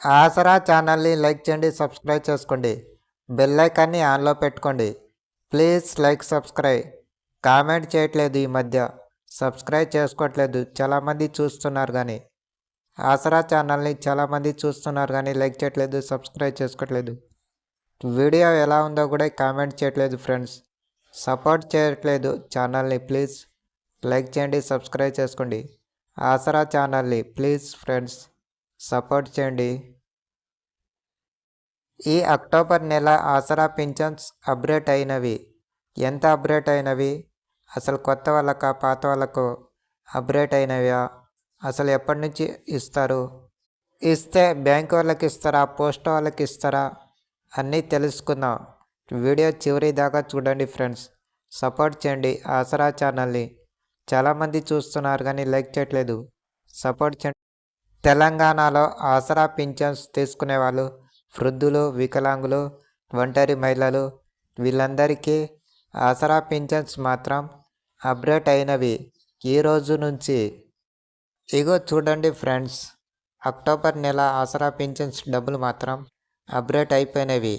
ఆసరా ఛానల్ని లైక్ చేయండి సబ్స్క్రైబ్ చేసుకోండి. బెల్ ఐకాన్ని ఆన్లో పెట్టుకోండి. Please like subscribe. కామెంట్ చేయట్లేదు ఈ మధ్య. సబ్స్క్రైబ్ చేసుకోవట్లేదు. చాలామంది చూస్తున్నారు కానీ. ఆసరా ఛానల్ని చాలామంది చూస్తున్నారు కానీ లైక్ చేయట్లేదు సబ్స్క్రైబ్ చేసుకోవట్లేదు. వీడియో ఎలా ఉందో కూడా కామెంట్ చేయట్లేదు ఫ్రెండ్స్. సపోర్ట్ చేయట్లేదు ఛానల్ని ప్లీజ్. లైక్ చేయండి సబ్స్క్రైబ్ చేసుకోండి. ఆసరా ఛానల్ని ప్లీజ్ ఫ్రెండ్స్. సపోర్ట్ చేయండి. ఈ అక్టోబర్ నెల ఆసరా పింఛన్స్ అప్డేట్ అయినవి. ఎంత అప్డేట్ అయినవి? అసలు కొత్త వాళ్ళక పాత వాళ్ళకు అప్డేట్ అయినవా? అసలు ఎప్పటి నుంచి ఇస్తారు? ఇస్తే బ్యాంక్ వాళ్ళకి ఇస్తారా? పోస్ట్ వాళ్ళకి ఇస్తారా? అన్నీ తెలుసుకుందాం. వీడియో చివరి దాకా చూడండి ఫ్రెండ్స్. సపోర్ట్ చేయండి ఆసరా ఛానల్ని. చాలామంది చూస్తున్నారు కానీ లైక్ చేయట్లేదు. సపోర్ట్ చేయండి. తెలంగాణలో ఆసరా పింఛన్స్ తీసుకునే వాళ్ళు వృద్ధులు వికలాంగులు ఒంటరి మహిళలు వీళ్ళందరికీ ఆసరా పింఛన్స్ మాత్రం అప్డేట్ అయినవి ఈ రోజు నుంచి. ఇగో చూడండి ఫ్రెండ్స్ అక్టోబర్ నెల ఆసరా పింఛన్స్ డబ్బులు మాత్రం అప్డేట్ అయిపోయినవి.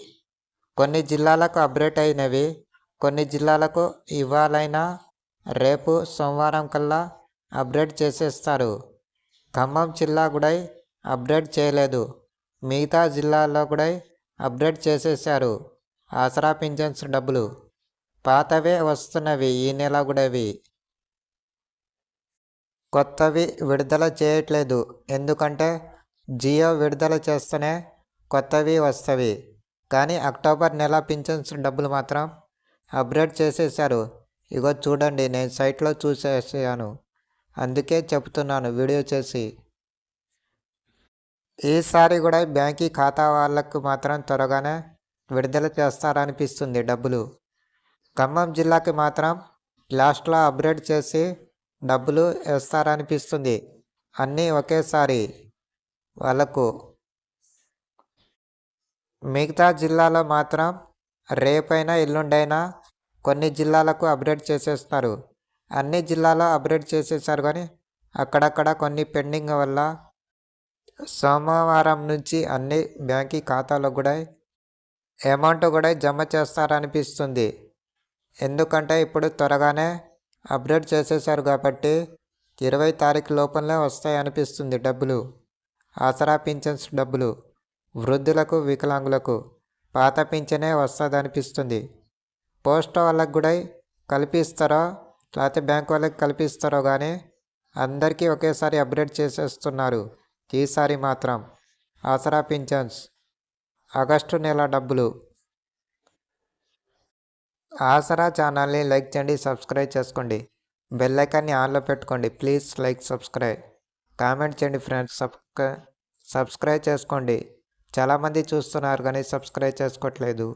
కొన్ని జిల్లాలకు అప్డేట్ అయినవి కొన్ని జిల్లాలకు ఇవాళైనా రేపు సోమవారం కల్లా అప్డేట్ చేసేస్తారు. ఖమ్మం జిల్లా కూడా అప్డేట్ చేయలేదు. మిగతా జిల్లాల్లో కూడా అప్డేట్ చేసేసారు ఆసరా పింఛన్స్ డబ్బులు. పాతవే వస్తున్నవి ఈ నెల కూడావి కొత్తవి విడుదల చేయట్లేదు. ఎందుకంటే జియో విడుదల చేస్తేనే కొత్తవి వస్తవి. కానీ అక్టోబర్ నెల పింఛన్స్ డబ్బులు మాత్రం అప్డేట్ చేసేసారు ఇగో చూడండి నేను సైట్లో చూసేసాను. అందుకే చెప్తున్నాను వీడియో చేసి. ఈసారి కూడా బ్యాంకీ ఖాతా వాళ్ళకు మాత్రం త్వరగానే విడుదల చేస్తారనిపిస్తుంది డబ్బులు. ఖమ్మం జిల్లాకి మాత్రం లాస్ట్లో అప్గ్రేడ్ చేసి డబ్బులు వేస్తారనిపిస్తుంది. అన్నీ ఒకేసారి వాళ్ళకు. మిగతా జిల్లాలో మాత్రం రేపైనా ఎల్లుండైనా కొన్ని జిల్లాలకు అప్డేట్ చేసేస్తారు. అన్ని జిల్లాలో అప్డేట్ చేసేసారు కానీ అక్కడక్కడ కొన్ని పెండింగ్ వల్ల సోమవారం నుంచి అన్ని బ్యాంకీ ఖాతాలో కూడా అమౌంట్ కూడా జమ చేస్తారనిపిస్తుంది. ఎందుకంటే ఇప్పుడు త్వరగానే అప్డేట్ చేసేసారు కాబట్టి ఇరవై తారీఖు లోపలనే వస్తాయి అనిపిస్తుంది డబ్బులు. ఆసరా పింఛన్స్ డబ్బులు వృద్ధులకు వికలాంగులకు పాత పింఛనే వస్తుంది అనిపిస్తుంది పోస్ట్ వాళ్ళకు కూడా కల్పిస్తారో? లేకపోతే బ్యాంక్ వాళ్ళకి కల్పిస్తారో కానీ అందరికీ ఒకేసారి అప్డేట్ చేసేస్తున్నారు. ఈసారి మాత్రం ఆసరా పింఛన్స్ ఆగస్టు నెల డబ్బులు. ఆసరా ఛానల్ని లైక్ చేయండి సబ్స్క్రైబ్ చేసుకోండి. బెల్ ఐకాన్ని ఆన్లో పెట్టుకోండి. Please like subscribe. కామెంట్ చేయండి ఫ్రెండ్స్. సబ్స్క్రై సబ్స్క్రైబ్ చేసుకోండి. చాలామంది చూస్తున్నారు కానీ సబ్స్క్రైబ్ చేసుకోవట్లేదు.